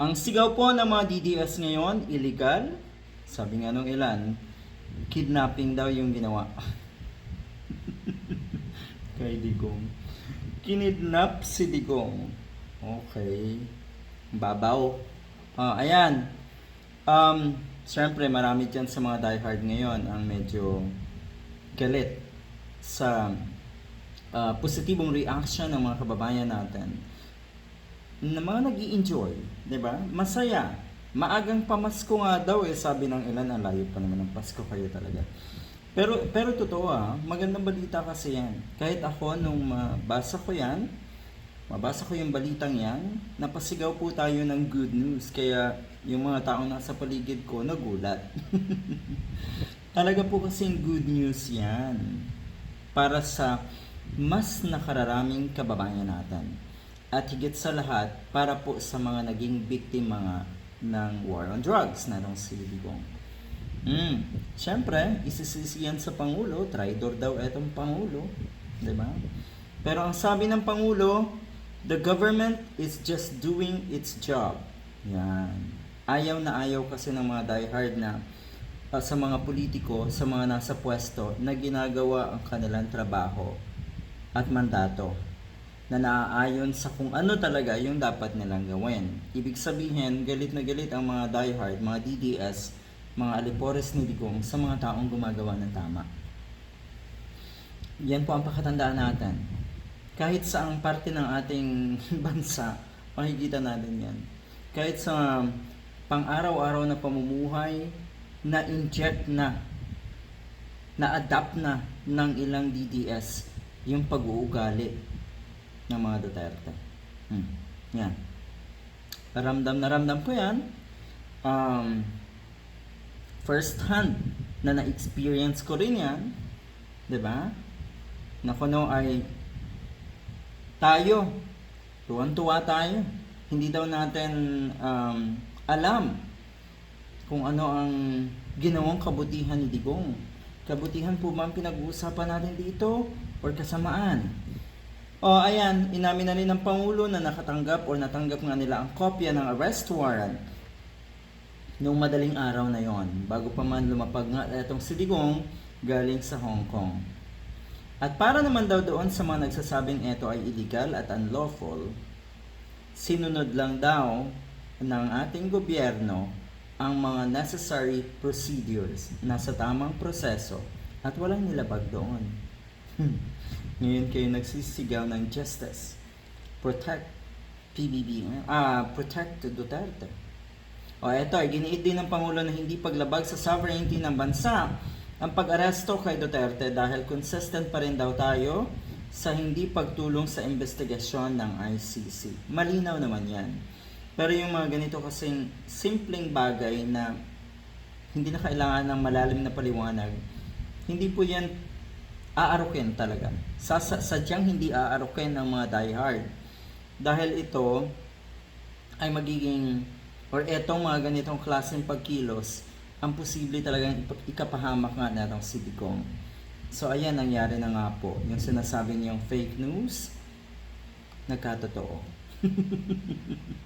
Ang sigaw po ng mga DDS ngayon, illegal. Sabi nga nung ilan, kidnapping daw yung ginawa. Kay Digong. Kinidnap si Digong. Okay. Babaw. Ah, ayan. Um, Siyempre, marami dyan sa mga diehard ngayon ang medyo galit sa ah, positibong reaction ng mga kababayan natin na mga nag enjoy di ba? Masaya. Maagang pamasko nga daw eh, sabi ng ilan, ang layo pa naman ng Pasko kayo talaga. Pero pero totoo ah, magandang balita kasi yan. Kahit ako nung mabasa ko yan, mabasa ko yung balitang yan, napasigaw po tayo ng good news. Kaya yung mga taong nasa paligid ko nagulat. Talaga po kasing good news yan para sa mas nakararaming kababayan natin. At higit sa lahat, para po sa mga naging biktima nga ng war on drugs na nung si Digong. Mm. Siyempre, isisisi yan sa Pangulo. Traidor daw etong Pangulo. ba? Pero ang sabi ng Pangulo, the government is just doing its job. Yan. Ayaw na ayaw kasi ng mga diehard na uh, sa mga politiko, sa mga nasa pwesto na ginagawa ang kanilang trabaho at mandato na naaayon sa kung ano talaga yung dapat nilang gawin. Ibig sabihin, galit na galit ang mga diehard, mga DDS, mga alipores ni Digong sa mga taong gumagawa ng tama. Yan po ang pakatandaan natin. Kahit sa ang parte ng ating bansa, makikita natin yan. Kahit sa pang-araw-araw na pamumuhay, na-inject na, na-adapt na ng ilang DDS yung pag-uugali ng mga Duterte. Hmm. Yan. Ramdam na ramdam ko yan. Um, first hand na na-experience ko rin yan. ba? Na kuno ay tayo, tuwan-tuwa tayo. Hindi daw natin um, alam kung ano ang ginawang kabutihan ni Digong. Kabutihan po ba ang pinag-uusapan natin dito or kasamaan? O ayan, inamin na rin ng Pangulo na nakatanggap o natanggap nga nila ang kopya ng arrest warrant nung madaling araw na yon bago pa man lumapag nga itong si galing sa Hong Kong. At para naman daw doon sa mga nagsasabing ito ay illegal at unlawful, sinunod lang daw ng ating gobyerno ang mga necessary procedures na sa tamang proseso at walang nilabag doon. Ngayon kayo nagsisigaw ng justice. Protect PBB. Ah, protect Duterte. O eto, giniit din ng Pangulo na hindi paglabag sa sovereignty ng bansa ang pag-aresto kay Duterte dahil consistent pa rin daw tayo sa hindi pagtulong sa investigasyon ng ICC. Malinaw naman yan. Pero yung mga ganito kasing simpleng bagay na hindi na kailangan ng malalim na paliwanag, hindi po yan aarukin talaga. Sa, sa, sadyang hindi aarukin ng mga diehard. Dahil ito ay magiging, or etong mga ganitong klaseng pagkilos, ang posible talagang ikapahamak nga natong si Digong. So ayan, nangyari na nga po. Yung sinasabi niyong fake news, nagkatotoo.